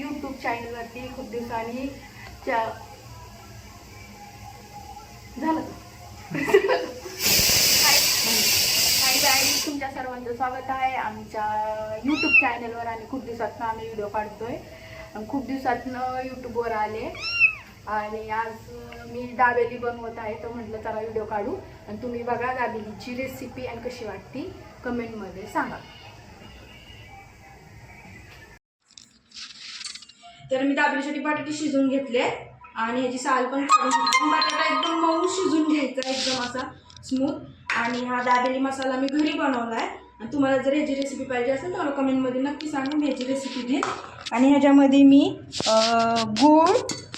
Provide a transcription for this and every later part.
YouTube चॅनलवरती खूप दिवसांनी च्या झालं तुमच्या सर्वांचं स्वागत आहे आमच्या यूट्यूब चॅनलवर आणि खूप दिवसातनं आम्ही व्हिडिओ काढतोय. खूप दिवसातनं यूट्यूबवर आले. आणि आज मी दाबेली बनवत आहे तर म्हटलं चला व्हिडिओ काढू. आणि तुम्ही बघा दाबेलीची रेसिपी आणि कशी वाटती कमेंटमध्ये सांगा. तर मी दाबलीसाठी बटाटे शिजवून घेतले. आणि ह्याची साल पण काढून घेतली. बटाटा एकदम मऊ शिजून घ्यायचा एकदम असा स्मूथ आणि हा दाबेली मसाला मी घरी बनवला आहे आणि तुम्हाला जर ह्याची रेसिपी पाहिजे असेल तर मला कमेंटमध्ये नक्की सांगा. मी ह्याची रेसिपी देईन आणि ह्याच्यामध्ये मी गूळ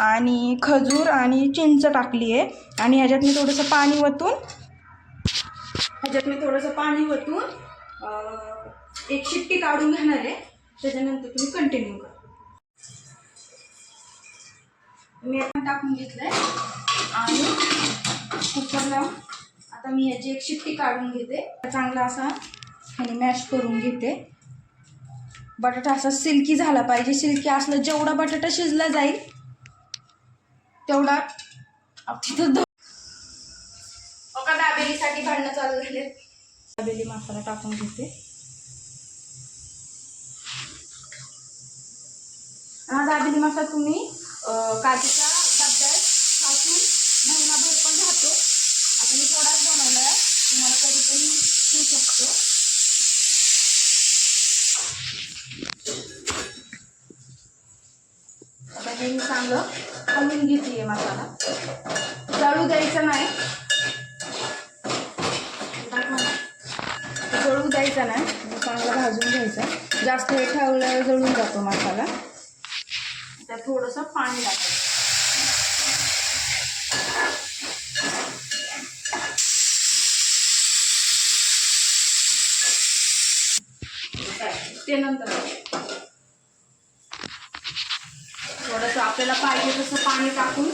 आणि खजूर आणि चिंच टाकली आहे. आणि ह्याच्यात मी थोडंसं पाणी वतून ह्याच्यात मी थोडंसं पाणी वतून एक शिट्टी काढून घेणार आहे. त्याच्यानंतर तुम्ही कंटिन्यू करा. मी आपण टाकून घेतलंय. आणि कुकरला आता मी याची एक शिट्टी काढून घेते. चांगला असा आणि मॅश करून घेते. बटाटा असा सिल्की झाला पाहिजे. सिल्की असलं जेवढा बटाटा शिजला जाईल तेवढा तिथं दाबेलीसाठी भांडणं चालू झाले दाबेली मसाला टाकून घेते. हा दाबेली मसाला तुम्ही अं, काचेच्या डब्यात साचून महिनाभर पण राहतो आता मी थोडाच बनवला आहे तुम्हाला कधी पण ठेवू शकतो आता हे मी चांगलं हलवून घेते मसाला जळू द्यायचा नाही जळू द्यायचा नाही चांगला भाजून घ्यायचा जास्त वेळ ठेवल्यावर जळून जातो मसाला त्यात थोडंसं पाणी टाकायचं. ते नंतर थोडंसं आपल्याला पाहिजे तसं पाणी टाकून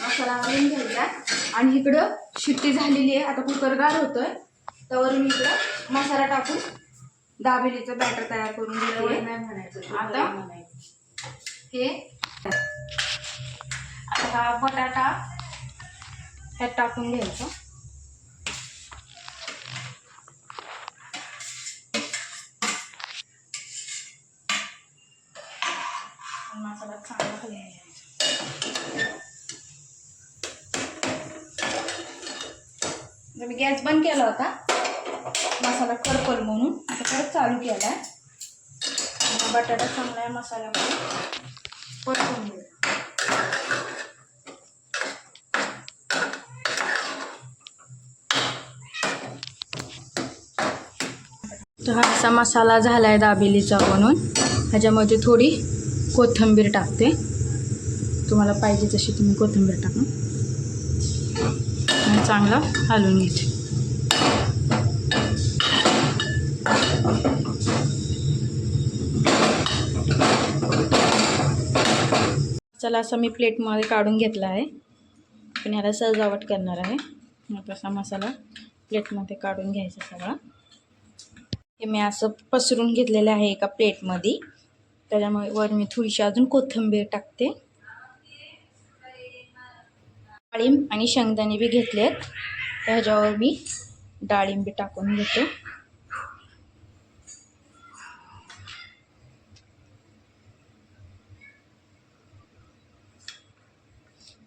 मसाला घालून घ्यायचा. आणि इकडं शिट्टी झालेली आहे. आता कुकर गार होतोय. त्यावर मी इकडं मसाला टाकून दाबेलीचं बॅटर तयार करून दिलं आता हे आता हा बटाटा ह्यात टाकून घ्यायचं. मसाला चांगला घ्यायचा. मी गॅस बंद केला होता मसाला करपल म्हणून आता परत चालू केला आहे बटाटा चांगला आहे मसाल्यामध्ये. परतून घेऊ. तर हा असा मसाला झाला आहे दाबेलीचा बनवून ह्याच्यामध्ये थोडी कोथिंबीर टाकते. तुम्हाला पाहिजे तशी तुम्ही कोथिंबीर टाका. चांगला हलवून घेते चला असं मी प्लेटमध्ये काढून घेतला आहे. पण ह्याला सजावट करणार आहे. मग तसा मसाला प्लेटमध्ये काढून घ्यायचा सगळा. हे मी असं पसरून घेतलेलं आहे एका प्लेटमध्ये. त्याच्यामुळे वर मी थोडीशी अजून कोथिंबीर टाकते. डाळिंब आणि शेंगदाणे बी घेतले आहेत त्याच्यावर मी डाळिंबी टाकून घेते.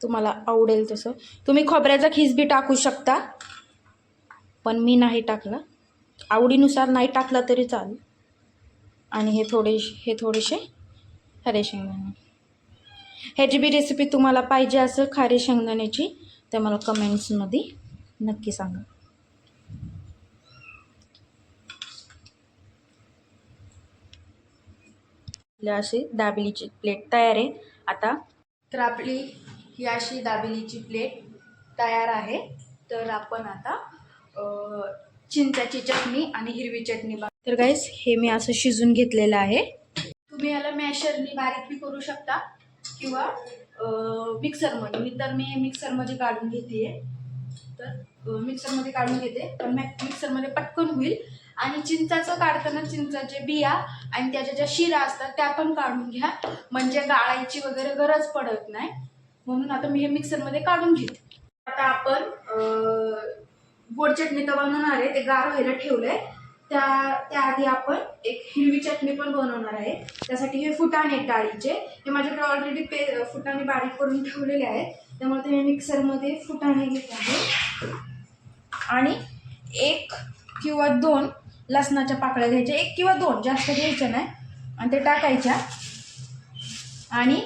तुम्हाला आवडेल तसं. तुम्ही खोबऱ्याचा खीस बी टाकू शकता पण मी नाही टाकला. आवडीनुसार नाही टाकला तरी चालेल. आणि हे थोडे हे थोडेसे खरे शेंगदाणे. ह्याची बी रेसिपी तुम्हाला पाहिजे असं खारे शेंगदाण्याची तर मला कमेंट्समध्ये नक्की सांगा. आपल्या अशी दाबलीची प्लेट तयार आहे. आता तर आपली ही अशी दाबेलीची प्लेट तयार आहे. तर आपण आता चिंचाची चटणी आणि हिरवी चटणी तर गाईस हे मी असं शिजून घेतलेलं आहे. तुम्ही याला मॅशरनी बारीक बी करू शकता किंवा मिक्सरमध्ये. मी तर मी मिक्सरमध्ये काढून घेते तर मिक्सरमध्ये काढून घेते. पण मिक्सरमध्ये पटकन होईल. आणि चिंचाचं काढताना चिंचाचे बिया आणि त्याच्या ज्या शिरा असतात त्या पण काढून घ्या. म्हणजे गाळायची वगैरे गरज पडत नाही. म्हणून आता मी हे मिक्सरमध्ये काढून घेते. आता आपण गोड चटणी तर बनवणार आहे ते गार व्हायला ठेवलंय. त्या त्याआधी आपण एक हिरवी चटणी पण बनवणार आहे. त्यासाठी हे फुटाणे डाळीचे हे माझ्याकडे ऑलरेडी पे फुटाणे बारीक करून ठेवलेले आहेत. त्यामुळे ते मी मिक्सरमध्ये फुटाणे घेत आहे. आणि एक किंवा दोन लसणाच्या पाकळ्या घ्यायच्या. एक किंवा दोन जास्त घ्यायच्या नाही. आणि ते टाकायच्या. आणि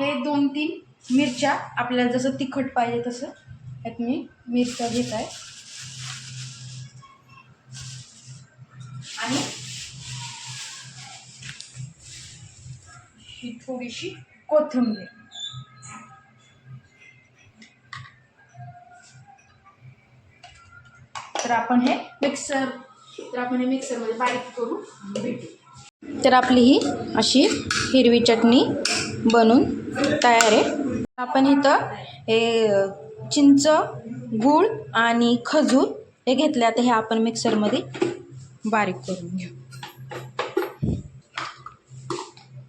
हे दोन तीन मिरच्या आपल्याला जसं तिखट पाहिजे तसं यात मी मिरच्या घेत आहे. आणि ही थोडीशी कोथिंबीर. तर आपण हे मिक्सर तर आपण हे मिक्सरमध्ये बारीक करू भेटू. तर आपली ही अशी हिरवी चटणी बनून तयार आहे. आपण इथं हे चिंच गूळ आणि खजूर हे घेतले. आता हे आपण मिक्सरमध्ये बारीक करून घेऊ.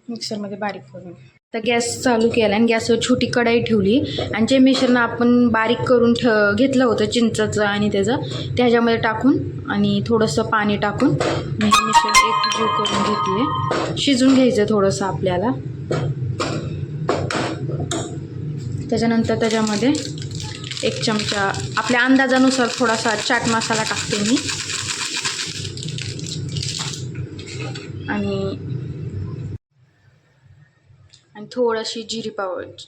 मिक्सरमध्ये बारीक करून घेऊ. तर गॅस चालू केला आणि गॅसवर छोटी कढाई ठेवली. आणि जे मिश्रण आपण बारीक करून ठ घेतलं होतं चिंचाचं आणि त्याचं त्याच्यामध्ये टाकून आणि थोडंसं पाणी टाकून मी हे मिश्रण एकजीव करून घेतले शिजून घ्यायचं थोडंसं आपल्याला. त्याच्यानंतर त्याच्यामध्ये एक चमचा आपल्या अंदाजानुसार थोडासा चाट मसाला टाकते मी. आणि आणि थोडीशी जिरी पावड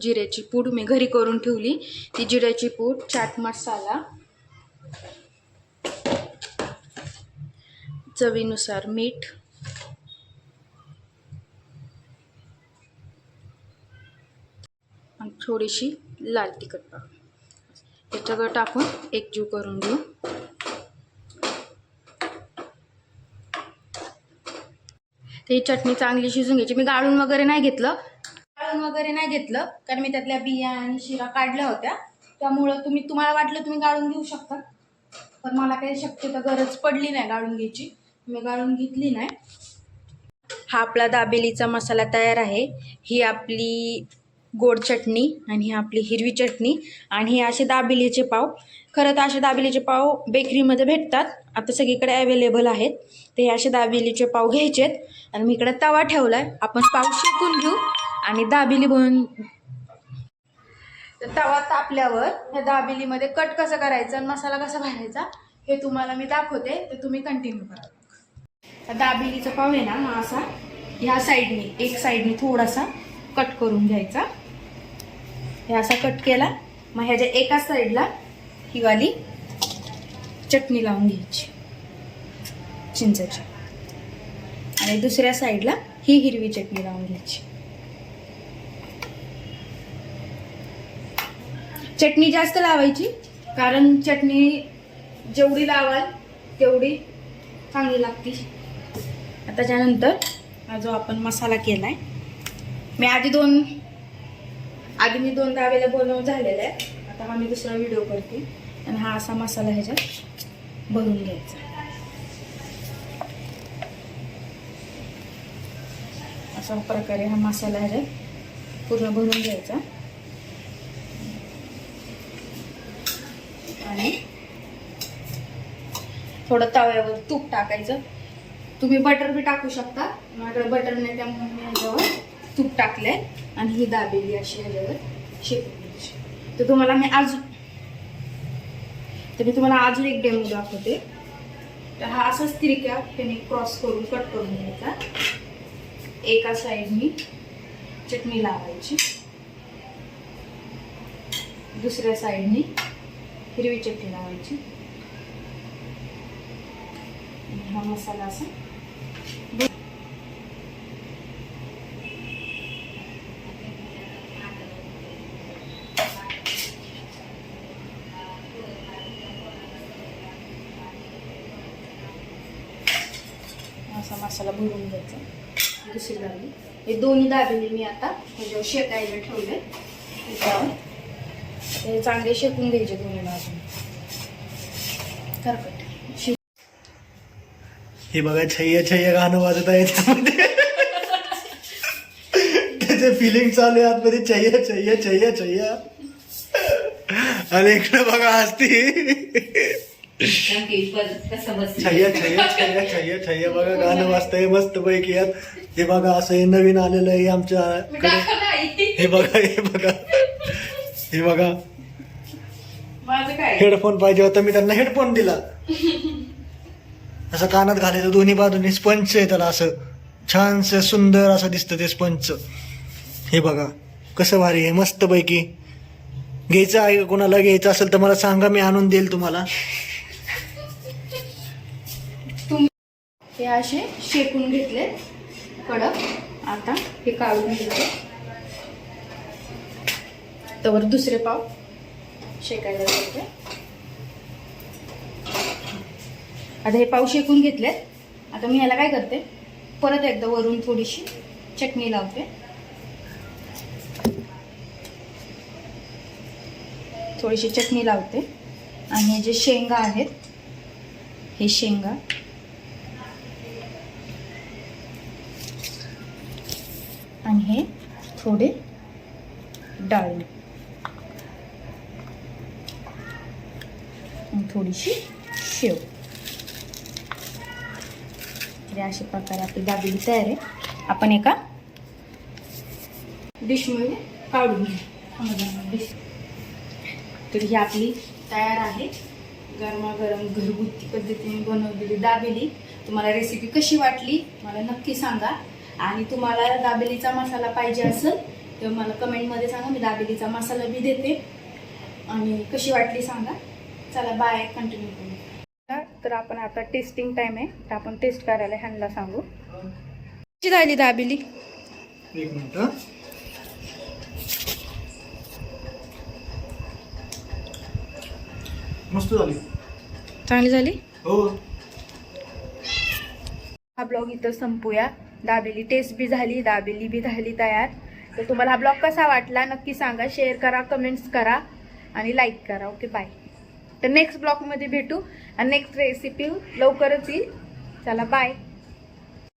जिऱ्याची पूड मी घरी करून ठेवली. ती जिऱ्याची पूड चाट मसाला चवीनुसार मीठ आणि थोडीशी लाल तिखट पावडर हे सगळं टाकून एकजीव करून घेऊ. तर ही चटणी चांगली शिजून घ्यायची. मी गाळून वगैरे नाही घेतलं. गाळून वगैरे नाही घेतलं कारण मी त्यातल्या बिया आणि शिरा काढल्या होत्या. त्यामुळं तुम्ही तुम्हाला वाटलं तुम्ही गाळून घेऊ शकता. पण मला काही शक्यता गरज पडली नाही गाळून घ्यायची. मी गाळून घेतली नाही. हा आपला दाबेलीचा मसाला तयार आहे. ही आपली गोड चटणी आणि ही आपली हिरवी चटणी आणि हे असे दाबेलीचे पाव. खरं तर असे दाबिलीचे पाव बेकरीमध्ये भेटतात. आता सगळीकडे अवेलेबल आहेत. ते हे असे दाबेलीचे पाव घ्यायचेत. आणि मी इकडे तवा ठेवला आहे आपण पाव शेकून घेऊ आणि दाबिली बनवून तर तवा तापल्यावर त्या दाबेलीमध्ये कट कसं करायचं आणि मसाला कसा भरायचा हे तुम्हाला मी दाखवते. ते तुम्ही कंटिन्यू करा. दाबिलीचा पाव आहे ना असा ह्या साईडनी एक साईडने थोडासा कट करून घ्यायचा. हे असा कट केला. मग ह्याच्या एका साईडला ही वाली चटणी लावून घ्यायची. चिंचाची. आणि दुसऱ्या साईडला ही हिरवी चटणी लावून घ्यायची. चटणी जास्त लावायची कारण चटणी जेवढी लावाल तेवढी चांगली लागते. आता त्याच्यानंतर हा जो आपण मसाला केला आहे मी आधी दोन आधी मी दोन वेळेला बनवून झालेला आहे. आता हा मी दुसरा व्हिडिओ करते. आणि हा असा मसाला ह्याच्यात भरून घ्यायचा. अशा प्रकारे हा मसाला ह्याच्यात पूर्ण भरून घ्यायचा. आणि थोडं तव्यावर तूप टाकायचं. तुम्ही बटर बी टाकू शकता. माझ्याकडे बटर नाही त्यामुळे मी ह्याच्यावर तूप टाकले आणि ही दाबेली अशी ह्याच्यावर शेकून घ्यायची. तर तुम्हाला मी अजून तर मी तुम्हाला अजून एक डेमो दाखवते. तर हा असाच तिरक्या त्याने क्रॉस करून कट करून घ्यायचा. एका साईडनी चटणी लावायची. दुसऱ्या साईडनी हिरवी चटणी लावायची. हा मसाला असा मसाला भरून घ्यायचा दुसरी दाबेली हे दोन्ही दाबेली मी आता ह्याच्यावर शेकायला ठेवले. त्याच्यावर हे चांगले शेकून घ्यायचे दोन्ही बाजून. करकट हे बघा छैया छैया गाणं वाजत आहे त्यामध्ये. त्याचे फिलिंग चालू आहे आतमध्ये. छैया छैया छैया छैया. आणि इकडे बघा असती बघा गाणं वाजतंय मस्त पैकी यात. हे बघा असं हे नवीन आलेलं आहे आमच्या हे बघा हे बघा. हे बघा. हेडफोन पाहिजे होता मी त्यांना हेडफोन दिला. असं कानात घालायचं दोन्ही बाजूनी स्पंच आहे त्याला असं. छानस सुंदर असं दिसतं ते स्पंच. हे बघा कसं भारी आहे मस्त पैकी घ्यायचं आहे का? कोणाला घ्यायचं असेल तर मला सांगा मी आणून देईल तुम्हाला. हे असे शेकून घेतले. कडक. आता हे काढून घेते. तर दुसरे पाव शेकायला घेते आता हे पाव शेकून घेतले. आता मी याला काय करते? परत एकदा वरून थोडीशी चटणी लावते. थोडीशी चटणी लावते. आणि हे जे शेंगा आहेत हे शेंगा आणि हे थोडे डाळी. थोडीशी शेव. म्हणजे अशा प्रकारे आपली दाबेली तयार आहे. आपण एका डिशमध्ये काढून घेऊ. डिश तर ही आपली तयार आहे. गरमागरम घरगुती पद्धतीने बनवलेली दाबेली. तुम्हाला रेसिपी कशी वाटली मला नक्की सांगा. आणि तुम्हाला दाबेलीचा मसाला पाहिजे असेल तर मला कमेंटमध्ये सांगा मी दाबेलीचा मसाला बी देते. आणि कशी वाटली सांगा. चला बाय कंटिन्यू करू. तर आपण आता टेस्टिंग टाइम आहे. तर आपण टेस्ट करायला ह्यांना सांगू. कशी झाली दाबेली? एक मिनिट. मस्त झाली. चांगली झाली? हो. हा ब्लॉग इथं संपूया. दाबेली. टेस्ट बी झाली दाबेली बी झाली तयार. तर तुम्हाला हा ब्लॉग कसा वाटला नक्की सांगा. शेअर करा कमेंट्स करा आणि लाईक करा. ओके बाय तर नेक्स्ट ब्लॉगमध्ये भेटू. आणि नेक्स्ट रेसिपी लवकरच येईल. चला बाय